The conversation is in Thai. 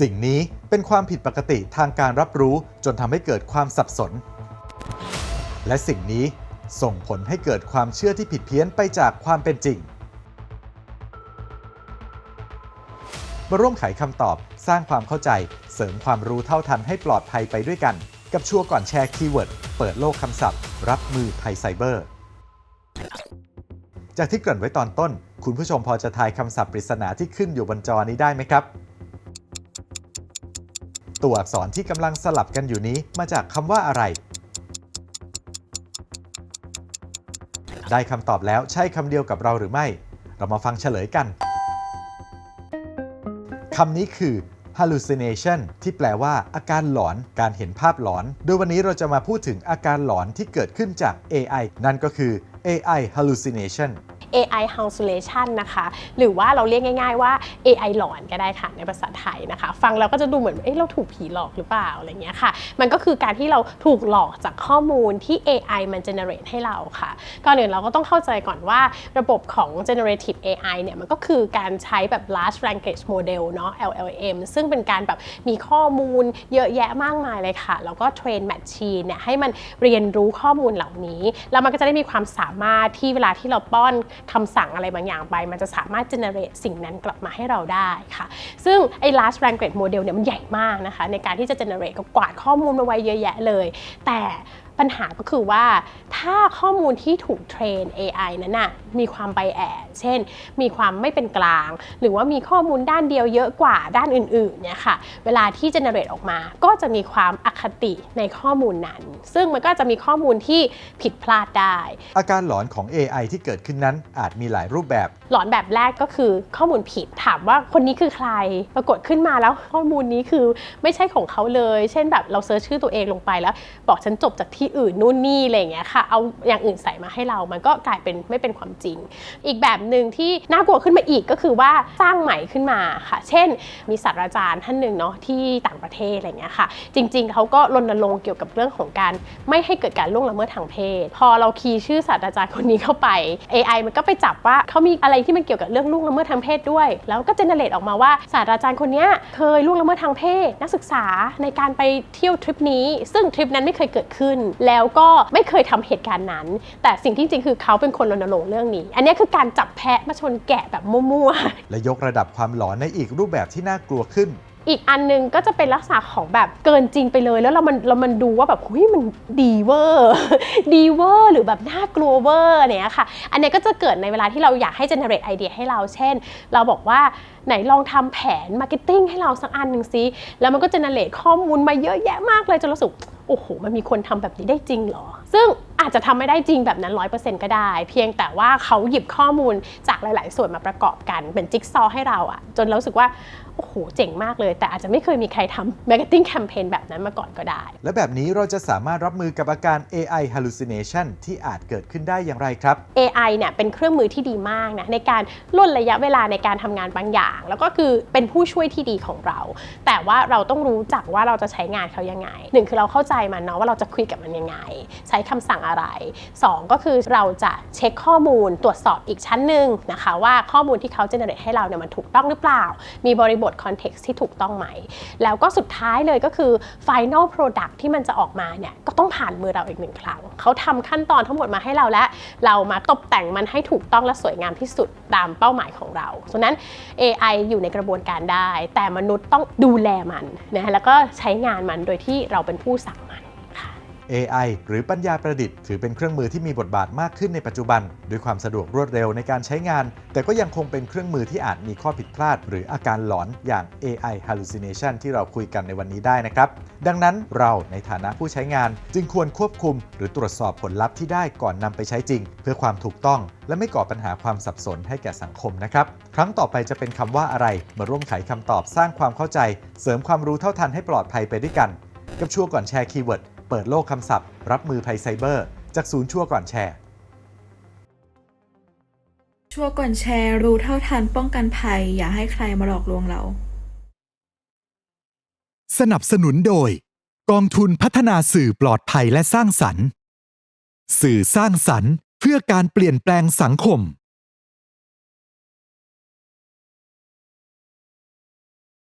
สิ่งนี้เป็นความผิดปกติทางการรับรู้จนทำให้เกิดความสับสน และสิ่งนี้ส่งผลให้เกิดความเชื่อที่ผิดเพี้ยนไปจากความเป็นจริง มาร่วมไขคำตอบสร้างความเข้าใจ เสริมความรู้เท่าทันให้ปลอดภัยไปด้วยกัน กับชัวร์ก่อนแชร์คีย์เวิร์ด เปิดโลกคำศัพท์ รับมือภัยไซเบอร์ จากที่เกริ่นไว้ตอนต้น คุณผู้ชมพอจะทายคำศัพท์ปริศนาที่ขึ้นอยู่บนจอนี้ได้ไหมครับ ตัวอักษรที่กำลังสลับกันอยู่นี้มาจากคำว่าอะไร ได้คำตอบแล้วใช่คำเดียวกับเราหรือไม่ เรามาฟังเฉลยกันคำนี้คือ hallucination ที่แปลว่าอาการหลอน การเห็นภาพหลอน โดยวันนี้เราจะมาพูดถึงอาการหลอนที่เกิดขึ้นจาก AI นั่นก็คือ AI hallucination AI hallucination นะคะ หรือว่าเราเรียกง่ายๆว่า AI หลอนก็ได้ค่ะในภาษาไทยนะคะ ฟังแล้วก็จะดูเหมือนเอ๊ะเราถูกผีหลอกหรือเปล่าอะไรเงี้ยค่ะ มันก็คือการที่เราถูกหลอกจากข้อมูลที่ AI มัน generate ให้เราค่ะ ก่อนอื่นเราก็ต้องเข้าใจก่อนว่าระบบของ generative AI เนี่ยมันก็คือการใช้แบบ large language model เนาะ LLM ซึ่งเป็นการแบบมีข้อมูลเยอะแยะมากมายเลยค่ะ แล้วก็ train machine เนี่ยให้มันเรียนรู้ข้อมูลเหล่านี้ แล้วมันก็จะได้มีความสามารถที่เวลาที่เราป้อนคำสั่งอะไรบางอย่างไป มันจะสามารถ generate สิ่งนั้นกลับมาให้เราได้ค่ะ ซึ่งไอ้ large language model เนี่ยมันใหญ่มากนะคะ ในการที่จะ generate ก็กวาดข้อมูลมาไว้เยอะแยะเลย แต่ ปัญหาก็คือว่าถ้าข้อมูลที่ถูกเทรน AI นั้นน่ะมีความไบแอดเช่น มีความไม่เป็นกลาง หรือว่ามีข้อมูลด้านเดียวเยอะกว่าด้านอื่นๆเนี่ยค่ะเวลาที่ generate ออกมา ก็จะมีความอคติในข้อมูลนั้น ซึ่งมันก็จะมีข้อมูลที่ผิดพลาดได้ อาการหลอนของ AI ที่เกิดขึ้นนั้นอาจมีหลายรูปแบบ หลอนแบบแรกก็คือข้อมูลผิดถามว่าคนนี้คือใครปรากฏขึ้นมาแล้วข้อมูลนี้คือไม่ใช่ของเขาเลย เช่นแบบเราเซิร์ชชื่อตัวเองลงไปแล้ว บอกฉันจบจากที่ที่อื่นนู่นนี่อะไรเงี้ยค่ะ เอาอย่างอื่นใส่มาให้เรา มันก็กลายเป็นไม่เป็นความจริง อีกแบบหนึ่งที่น่ากลัวขึ้นมาอีกก็คือว่าสร้างใหม่ขึ้นมาค่ะ เช่น มีศาสตราจารย์ท่านหนึ่งเนาะที่ต่างประเทศอะไรเงี้ยค่ะ จริง ๆเขาก็รณรงค์เกี่ยวกับเรื่องของการไม่ให้เกิดการล่วงละเมิดทางเพศ พอเราคีย์ชื่อศาสตราจารย์คนนี้เข้าไป AI มันก็ไปจับว่าเขามีอะไรที่มันเกี่ยวกับเรื่องล่วงละเมิดทางเพศด้วย แล้วก็เจเนเรตออกมาว่าศาสตราจารย์คนนี้เคยล่วงละเมิดทางเพศ นักศึกษาในการไปเที่ยวทริปนี้ ซึ่งทริปนั้นไม่เคยเกิดขึ้นแล้วก็ไม่เคยทำเหตุการณ์นั้น แต่สิ่งที่จริงคือเขาเป็นคนรณรงค์เรื่องนี้ อันนี้คือการจับแพะมาชนแกะแบบมั่วๆ และยกระดับความหลอนในอีกรูปแบบที่น่ากลัวขึ้นอีกอันหนึงก็จะเป็นลักษณะของแบบเกินจริงไปเลย แล้วเรามันเรามันดูว่าแบบหุยมันดีเวอร์ดีเวอร์หรือแบบน่ากลัวเวอร์เนี่ยค่ะ อันเนี้ยก็จะเกิดในเวลาที่เราอยากให้ generate ไอเดียให้เราเช่น เราบอกว่าไหนลองทำแผน marketing ให้เราสักอันหนึ่งซิแล้วมันก็ generate ข้อมูลมาเยอะแยะมากเลยจนรู้สึก โอ้โหมันมีคนทำแบบนี้ได้จริงเหรอ ซึ่งอาจจะทำไม่ได้จริงแบบนั้น100%ก็ได้ เพียงแต่ว่าเขาหยิบข้อมูลจากหลาย ๆ ส่วนมาประกอบกัน เป็นจิ๊กซอว์ให้เราอะจนเรารู้สึกว่า โอ้โห เจ๋งมากเลย แต่อาจจะไม่เคยมีใครทำ marketing campaign แบบนั้นมาก่อนก็ได้ และแบบนี้เราจะสามารถรับมือกับอาการ AI hallucination ที่อาจเกิดขึ้นได้อย่างไรครับ AI เนี่ยเป็นเครื่องมือที่ดีมากนะในการล่นระยะเวลาในการทำงานบางอย่าง แล้วก็คือเป็นผู้ช่วยที่ดีของเรา แต่ว่าเราต้องรู้จักว่าเราจะใช้งานเขายังไงหนึ่งคือเราเข้าใจมันเนาะว่าเราจะคุยกับมันยังไง ใช้คำสั่งอะไรสองก็คือเราจะเช็คข้อมูลตรวจสอบอีกชั้นหนึ่งนะคะว่าข้อมูลที่เขา generate ให้เราเนี่ยมันถูกต้องหรือเปล่า มีบริบท context ที่ถูกต้องไหม แล้วก็สุดท้ายเลยก็คือ final product ที่มันจะออกมาเนี่ยก็ต้องผ่านมือเราอีกหนึ่งครั้ง เขาทำขั้นตอนทั้งหมดมาให้เราแล้วเรามาตกแต่งมันให้ถูกต้องและสวยงามที่สุดตามเป้าหมายของเราฉะนั้น AI อยู่ในกระบวนการได้ แต่มนุษย์ต้องดูแลมันนะแล้วก็ใช้งานมันโดยที่เราเป็นผู้สั่ง AI หรือปัญญาประดิษฐ์ถือเป็นเครื่องมือที่มีบทบาทมากขึ้นในปัจจุบัน ด้วยความสะดวกรวดเร็วในการใช้งาน แต่ก็ยังคงเป็นเครื่องมือที่อาจมีข้อผิดพลาด หรืออาการหลอนอย่าง AI hallucination ที่เราคุยกันในวันนี้ได้นะครับ ดังนั้นเราในฐานะผู้ใช้งาน จึงควรควบคุม หรือตรวจสอบผลลัพธ์ที่ได้ก่อนนำไปใช้จริง เพื่อความถูกต้อง และไม่ก่อปัญหาความสับสนให้แก่สังคมนะครับครั้งต่อไปจะเป็นคำว่าอะไรมาร่วมไขคำตอบสร้างความเข้าใจ เสริมความรู้เท่าทันให้ปลอดภัยไปด้วยกัน กับชัวร์ก่อนแชร์คีย์เวิร์ด เปิดโลกคำศัพท์ รับมือภัยไซเบอร์ จากศูนย์ชัวร์ก่อนแชร์ ชั่วก่อนแชร์รู้เท่าทันป้องกันภัย อย่าให้ใครมาหลอกลวงเรา สนับสนุนโดย กองทุนพัฒนาสื่อปลอดภัยและสร้างสรรค์ สื่อสร้างสรรค์ เพื่อการเปลี่ยนแปลงสังคม